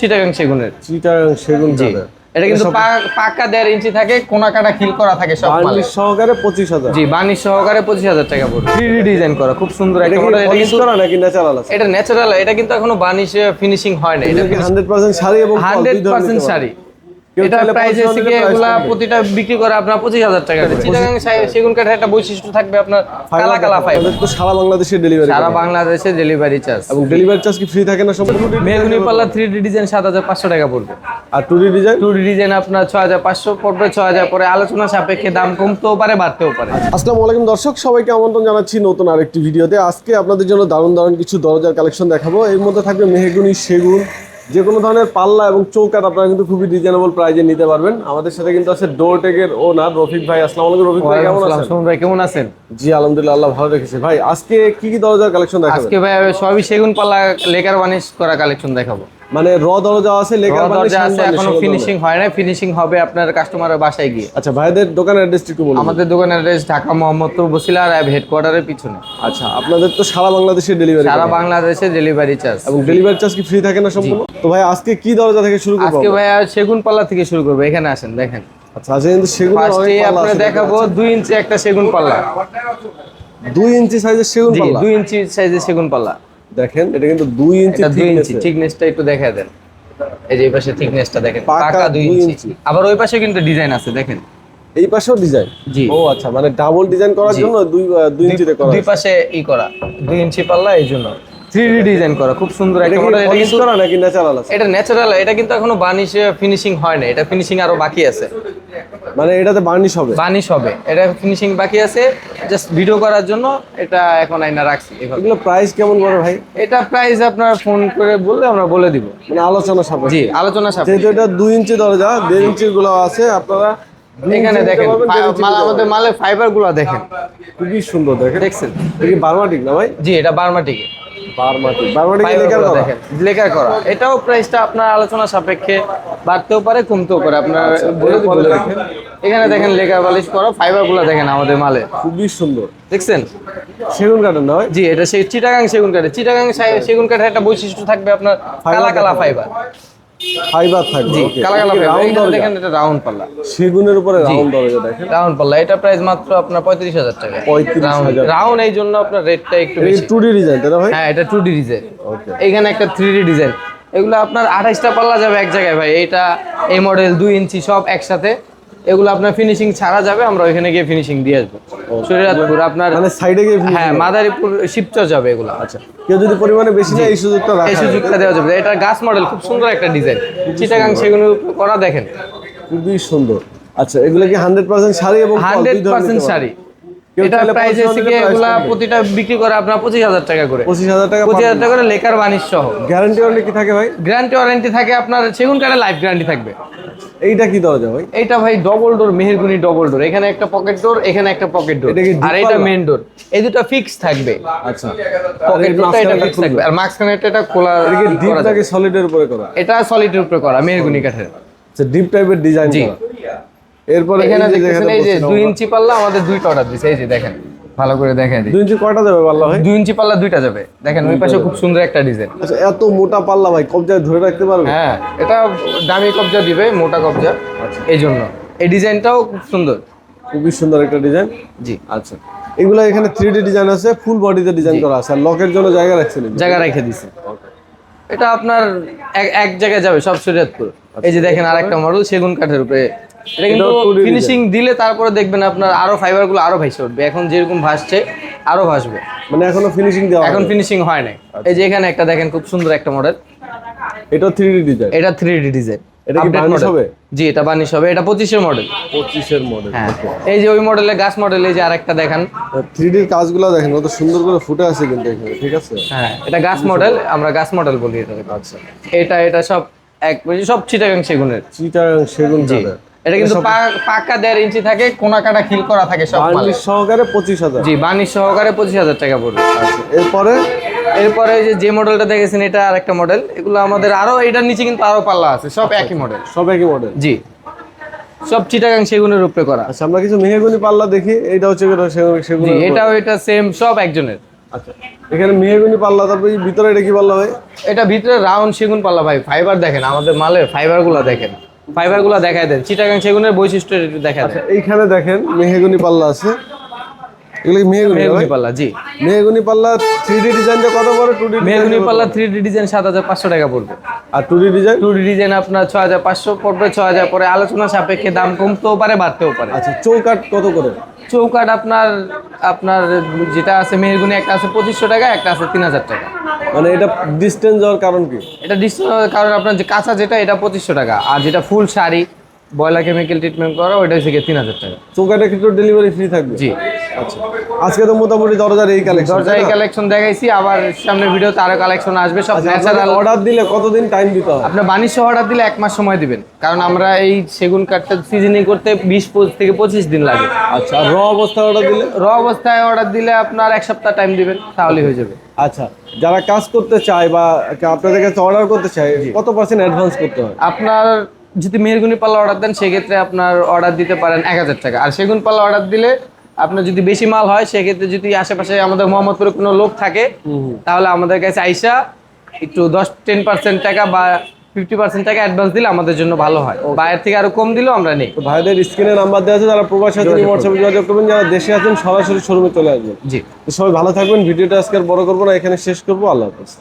চিটাগাং সেগুনের। চিটাগাং সেগুন কাঠের এটা কিন্তু পাকা দেড় ইঞ্চি থাকে কোনা কাটা খিল করা থাকে সব। বার্নিশ সহকারে পঁচিশ হাজার। জি বানিশ সহকারে পঁচিশ হাজার টাকা পড়বে। থ্রি ডিজাইন করা খুব সুন্দর এটা একটা নাকি ন্যাচারাল আছে? এটা ন্যাচারাল এটা কিন্তু এখনও বানি ফিনিশিং হয় না এটা এটা হান্ড্রেড পার্সেন্ট শাড়ি এবং হান্ড্রেড পার্সেন্ট শাড়ি। প্রাইস কি এগুলা প্রতিটা বিক্রি করে আপনার পঁচিশ হাজার টাকা করে। চিটাগাং সেগুন কাঠের একটা বৈশিষ্ট্য থাকবে আপনার কালা কালা ফাইবার। তো সারা বাংলাদেশে ডেলিভারি সারা বাংলাদেশে ডেলিভারি চার্জ এবং ডেলিভারি চার্জ কি ফ্রি থাকে না সম্পূর্ণ পাল্লা ডিজাইন টাকা পড়বে। আর ডিজাইন আপনার ছয় হাজার পাঁচশো পড়বে ছয় হাজার পরে আলোচনা সাপেক্ষে দাম কমতেও পারে বাড়তেও পারে। আসসালামু আলাইকুম দর্শক সবাইকে আমন্ত্রণ জানাচ্ছি নতুন আরেকটি ভিডিওতে। আজকে আপনাদের জন্য দারুণ দারুণ কিছু দরজার কালেকশন দেখাবো। এর মধ্যে থাকবে মেহগুনি সেগুন যে কোনো ধরনের পাল্লা এবং চৌকাত আপনারা কিন্তু খুবই রিজনেবল প্রাইজে নিতে পারবেন। আমাদের সাথে কিন্তু আছে ডোর টেকের ওনার রফিক ভাই। আসসালামু আলাইকুম রফিক ভাই কেমন আছেন? সুমন ভাই কেমন আছেন? জি আলহামদুলিল্লাহ আল্লাহ ভালো রেখেছে। ভাই আজকে কি কি দরজার কালেকশন দেখাবেন? আজকে ভাই সবই সেগুন পাল্লা লেকার বানিশ করা কালেকশন দেখাবো। মানে র দরজা আছে বড় দরজা আছে এখনও ফিনিশিং হয় না ফিনিশিং হবে আপনার কাস্টমারের বাসায় গিয়ে। আচ্ছা ভাইদের দোকানের অ্যাড্রেসটি একটু বলুন। আমাদের দোকানের অ্যাড্রেস ঢাকা মোহাম্মদপুর বসিলা আর হেডকোয়ার্টারের পিছনে। আচ্ছা আপনাদের তো সারা বাংলাদেশে ডেলিভারি সারা বাংলাদেশে ডেলিভারি চার্জ এবং ডেলিভারি চার্জ কি ফ্রি থাকে না সম্পূর্ণ? তো ভাই আজকে কি দরজা থেকে শুরু করব আজকে ভাই সেগুন পাল্লা থেকে শুরু করব এখানে আসেন দেখেন। আচ্ছা আজকে কিন্তু সেগুন আপনার দেখাবো দুই ইঞ্চি একটা সেগুন পাল্লা দুই ইঞ্চি সাইজের সেগুন পাল্লা দুই ইঞ্চি সাইজের সেগুন পাল্লা দেখেন এটা কিন্তু দুই ইঞ্চি এটা দুই ইঞ্চি থিকনেসটা একটু দেখা দেন। এই যে এই পাশে থিকনেসটা দেখেন পাকা পাকা দুই দুই ইঞ্চি। ইঞ্চি। আবার ওই পাশে কিন্তু ডিজাইন আছে দেখেন। এই পাশেও ডিজাইন জি। ও আচ্ছা মানে ডাবল ডিজাইন করার জন্য দুই দুই ইঞ্চিতে করা দুই পাশে ই করা দুই ইঞ্চি পাল্লা এই জন্য। থ্রি ডি ডিজাইন করা খুব সুন্দর এটা একটা মডেল এটা কিন্তু করা নাকি ন্যাচারাল আছে? এটা ন্যাচারাল এটা কিন্তু এখনও বানিশে ফিনিশিং হয় না এটা ফিনিশিং আরও বাকি আছে। মানে এটাতে বার্নিশ হবে। বানিশ হবে। এটা ফিনিশিং বাকি আছে। জাস্ট ভিডিও করার জন্য এটা এখন আইনা রাখছি এগুলো প্রাইস কেমন বড় ভাই? এটা প্রাইস আপনার ফোন করে বললে আমরা বলে দিব। মানে আলোচনা সাপেক্ষে। জি আলোচনা সাপেক্ষে। যেহেতু এটা দুই ইঞ্চি দরজা দেড় ইঞ্চিরগুলো আছে আপনারা এখানে দেখেন ইঞ্চি মাল আমাদের মালের ফাইবারগুলো দেখেন। খুবই সুন্দর দেখেন। দেখছেন? এটা বার্মাটিক না ভাই? জি এটা বারমাটিকে। বার্মাটিক বার্মাটিক ফাইবার লেখারগুলো লেখা করা। এটাও প্রাইসটা আপনার আলোচনা সাপেক্ষে বাড়তেও পারে কমতেও পারে। আপনার বলে বলে দেখেন। এখানে দেখেন লেখা বালিশ করা ফাইবারগুলো দেখেন আমাদের মালে। খুবই সুন্দর। দেখছেন? সেগুন কাঠের নয়? জি এটা সেই চিটাগাং সেগুন কাঠে চিটাগাং সেগুন কাঠের একটা বৈশিষ্ট্য থাকবে আপনার কালা কালা ফাইবার ফাইবার থাকবে জি। কালা কালা এটা দরজা? দেখেন এটা রাউন্ড পাল্লা। সেগুনের উপরে রাউন্ড দরজা দেখেন। রাউন্ড পাল্লা। এটা প্রাইস মাত্র আপনার পঁয়ত্রিশ হাজার টাকা। 35,000 রাউন্ড এই জন্য আপনার রেটটা একটু বেশি। টু ডি ডিজাইন তাই না ভাই? হ্যাঁ এটা টু ডি ডিজাইন ওকে এখানে একটা থ্রি ডি ডিজাইন এগুলো আপনার আঠাইশটা পাল্লা যাবে এক জায়গায় ভাই। এটা এই মডেল দুই ইঞ্চি সব একসাথে। এগুলো আপনার ফিনিশিং ছাড়া যাবে আমরা ওইখানে গিয়ে ফিনিশিং দিয়ে আসব। শরীরাতপুর আপনার মানে সাইডে গিয়ে হ্যাঁ। মাদারীপুর শিবচর যাবে এগুলো। আচ্ছা কেউ যদি পরিমাণে বেশি নেয় এই সুযোগটা রাখা এই সুযোগটা দেওয়া যাবে। এটা গাছ মডেল খুব সুন্দর একটা ডিজাইন চিটাগাং সেগুলো করা দেখেন। খুবই সুন্দর। আচ্ছা এগুলো কি হান্ড্রেড পার্সেন্ট শাড়ি এবং হান্ড্রেড পার্সেন্ট শাড়ি। কেউ প্রাইস পছন্দ কি এগুলা প্রতিটা বিক্রি করে আপনার পঁচিশ হাজার টাকা করে। পঁচিশ হাজার টাকা পঁচিশ হাজার টাকা করে লেকার বানিশ সহ। গ্যারান্টি ওয়ারেন্টি কি থাকে ভাই? গ্যারান্টি ওয়ারেন্টি থাকে আপনার সেগুন লাইফ গ্যারান্টি থাকবে। এইটা কি দরজা ভাই? এইটা ভাই ডবল ডোর মেহেরগুনি ডবল ডোর এখানে একটা পকেট ডোর এখানে একটা পকেট ডোর আর এটা ডোর এই দুটো ফিক্স থাকবে। আচ্ছা। পকেট ডোরটা এটা ফিক্স থাকবে। আর মাঝখানে এটা খোলা ডিপ। নাকি সলিডের উপরে করা? এটা সলিডের উপরে করা মেহেরগুনি কাঠের। আচ্ছা ডিপ টাইপের ডিজাইন করা। এরপরে এখানে এই যে দেখতেছেন যেখানে এই যে বসে দুই ইঞ্চি পাল্লা আমাদের দুইটা অর্ডার দিছে এই যে দেখেন ভালো করে দেখেন দুই ইঞ্চি কয়টা দেবে পাল্লা ভাই? দুই ইঞ্চি পাল্লা দুইটা যাবে। দেখেন ওই পাশে খুব সুন্দর একটা ডিজাইন আচ্ছা এত মোটা পাল্লা ভাই কবজায় ধরে রাখতে পারবে? হ্যাঁ এটা দামি কবজা দিবে মোটা কবজা। এই জন্য। এই ডিজাইনটাও খুব সুন্দর। খুবই সুন্দর একটা ডিজাইন জি। আচ্ছা। এগুলো এখানে থ্রি ডি ডিজাইন আছে ফুল বডিতে ডিজাইন করা আছে আর লকের জন্য জায়গা রাখছেন জায়গা রেখে দিছে। এটা আপনার এক এক জায়গায় যাবে সব শরীয়তপুর। এই যে দেখেন আরেকটা মডেল সেগুন কাঠের উপরে এটা কিন্তু ফিনিশিং দিলে তারপরে দেখবেন আপনার আরও ফাইবারগুলো আরও ভাসে উঠবে। এখন যেরকম ভাসছে আরও ভাসবে। মানে এখনও ফিনিশিং দেওয়া এখন ফিনিশিং হয় নাই। এই যে এখানে একটা দেখেন খুব সুন্দর একটা মডেল এটা থ্রি ডি ডিজাইন এটা থ্রি ডি ডিজাইন এটা কি হবে? জি এটা বানিশ হবে। এটা পঁচিশের মডেল হ্যাঁ। এই যে ওই মডেলের গাছ মডেল এই যে আরেকটা দেখান। কাজগুলো দেখেন কত সুন্দর করে ফুটে আছে কিন্তু এখানে ঠিক আছে? হ্যাঁ এটা গাছ মডেল আমরা গাছ মডেল বলি এটা আচ্ছা। এটা এটা সব এক সব চিটাগাং সেগুনের। চিটাগাং সেগুন এটা কিন্তু পাকা দেড় ইঞ্চি থাকে কোনা কাটা খিল করা থাকে সব। বার্নিশ সহকারে পঁচিশ হাজার। জি বানিশ সহকারে পঁচিশ হাজার টাকা পড়বে। আচ্ছা এরপরে? এরপরে যে যে মডেলটা দেখেছেন এটা আরেকটা মডেল। এগুলো আমাদের আরও এটার নিচে কিন্তু আরও পাল্লা আছে সব একই মডেল। সব একই মডেল? জি। সব চিটাগাং সেগুনের উপরে করা। আচ্ছা আমরা কিছু মেহেগুনি পাল্লা দেখি এইটা হচ্ছে সেগুন সেগুন এটাও এটা সেম সব একজনের। আচ্ছা এখানে মেহগুনি পাল্লা তারপরে ভিতরে এটা কি পাল্লা ভাই? এটা ভিতরে রাউন্ড সেগুন পাল্লা ভাই ফাইবার দেখেন আমাদের মালের ফাইবারগুলো দেখেন। ফাইবারগুলো দেখায় দেন। চিটাগাং সেগুনের বৈশিষ্ট্য একটু দেখা দেন। এইখানে দেখেন মেহগুনি পাল্লা আছে। এগুলো মেহগুনি মেহগুনি পাল্লা জি। মেহগুনি পাল্লা থ্রি ডি ডিজাইনটা কত বড় টু ডি মেহগুনি পাল্লা থ্রি ডি ডিজাইন সাত হাজার পাঁচশো টাকা পড়বে। আর two D design two D design আপনার ছ হাজার পাঁচশো পড়বে ছ হাজার পরে আলোচনা সাপেক্ষে দাম কমতেও পারে বাড়তেও পারে। আচ্ছা চৌকাট কত করে? চৌকাট আপনার আপনার যেটা আছে মেহরগুনি একটা আছে পঁচিশশো টাকা একটা আছে তিন হাজার টাকা। মানে এটা ডিস্টেন্স হওয়ার কারণ কি? এটা ডিসকাউন্ট কারণ আপনার যে কাঁচা যেটা এটা পঁচিশশো টাকা। আর যেটা ফুল শাড়ি বয়লা কেমিক্যাল ট্রিটমেন্ট করা ওইটা হচ্ছে তিন হাজার টাকা। চৌকাটে কিন্তু ডেলিভারি ফ্রি থাকবে? জি। আচ্ছা। আজকে তো মোটামুটি দরজার এই কালেকশন দরজায় কালেকশন দেখাইছি আবার সামনের ভিডিওতে আরও কালেকশন আসবে সব ন্যাচারাল অর্ডার দিলে কতদিন টাইম দিতে হয়? আপনার বাণিজ্য অর্ডার দিলে এক মাস সময় দিবেন কারণ আমরা এই সেগুন কাঠটা সিজনিং করতে বিশ থেকে পঁচিশ দিন লাগে। আচ্ছা আর র অবস্থায় অর্ডার দিলে? র অবস্থায় অর্ডার দিলে আপনার এক সপ্তাহ টাইম দিবেন তাহলেই হয়ে যাবে। আচ্ছা যারা কাজ করতে চায় বা আপনাদের কাছে অর্ডার করতে চায় কত পার্সেন্ট অ্যাডভান্স করতে হয়? আপনার যদি মেহরগুনি পাল্লা অর্ডার দেন সেক্ষেত্রে আপনার অর্ডার দিতে পারেন এক হাজার টাকা। আর সেগুন পাল্লা অর্ডার দিলে আপনার যদি বেশি মাল হয় সেক্ষেত্রে যদি আশেপাশে আমাদের মোহাম্মদপুরে কোনো লোক থাকে তাহলে আমাদের কাছে আইসা একটু দশ টেন পার্সেন্ট টাকা বা ফিফটি পার্সেন্ট টাকা অ্যাডভান্স দিলে আমাদের জন্য ভালো হয়। বাইরের থেকে আরও কম দিলেও আমরা নেই। ভাইদের স্ক্রিনে নাম্বার দেওয়া আছে যারা প্রবাসী আছেন হোয়াটসঅ্যাপে যোগাযোগ করবেন যারা দেশে আছেন সরাসরি শোরুমে চলে আসবেন। জি। সবাই ভালো থাকবেন ভিডিওটা আজকে আর বড় করব না এখানে শেষ করব। আল্লাহ হাফেজ।